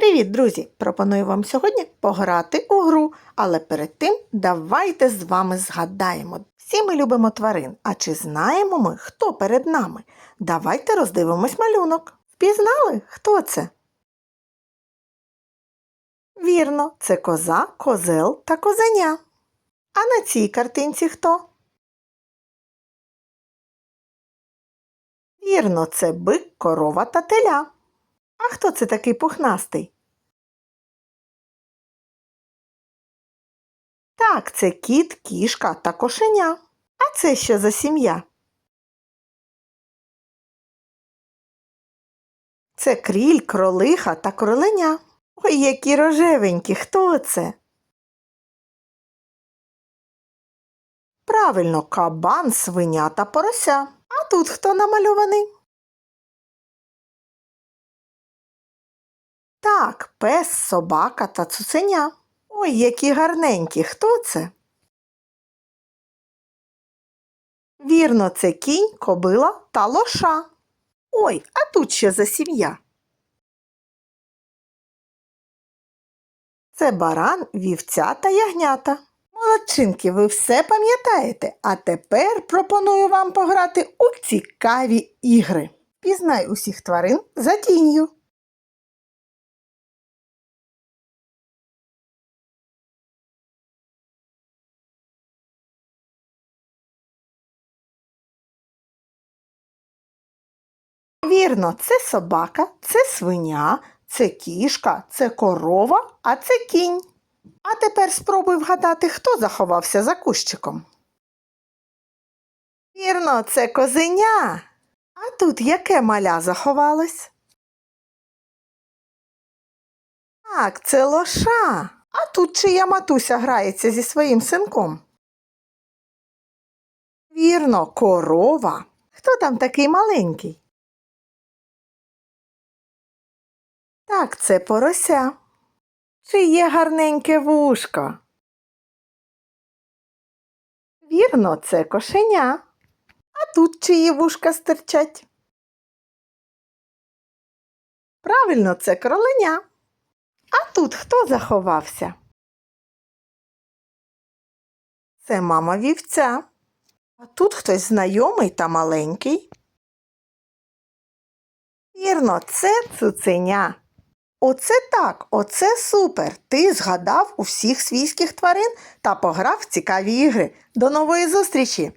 Привіт, друзі! Пропоную вам сьогодні пограти у гру, але перед тим давайте з вами згадаємо. Всі ми любимо тварин, а чи знаємо ми, хто перед нами? Давайте роздивимось малюнок. Впізнали, хто це? Вірно, це коза, козел та козеня. А на цій картинці хто? Вірно, це бик, корова та теля. А хто це такий пухнастий? Так, це кіт, кішка та кошеня. А це що за сім'я? Це кріль, кролиха та кроленя. Ой, які рожевенькі, хто це? Правильно, кабан, свиня та порося. А тут хто намальований? Так, пес, собака та цуценя. Ой, які гарненькі, хто це? Вірно, це кінь, кобила та лоша. Ой, а тут що за сім'я? Це баран, вівця та ягнята. Молодчинки, ви все пам'ятаєте, а тепер пропоную вам пограти у цікаві ігри. Пізнай усіх тварин за тінню. Вірно, це собака, це свиня, це кішка, це корова, а це кінь. А тепер спробуй вгадати, хто заховався за кущиком. Вірно, це козеня. А тут яке маля заховалось? Так, це лоша. А тут чия матуся грається зі своїм синком. Вірно, корова. Хто там такий маленький? Так, це порося. Чи є гарненьке вушко? Вірно, це кошеня. А тут чиї вушка стирчать? Правильно, це кроленя. А тут хто заховався? Це мама вівця. А тут хтось знайомий та маленький. Вірно, це цуценя. Оце так, оце супер. Ти згадав усіх свійських тварин та пограв в цікаві ігри. До нової зустрічі!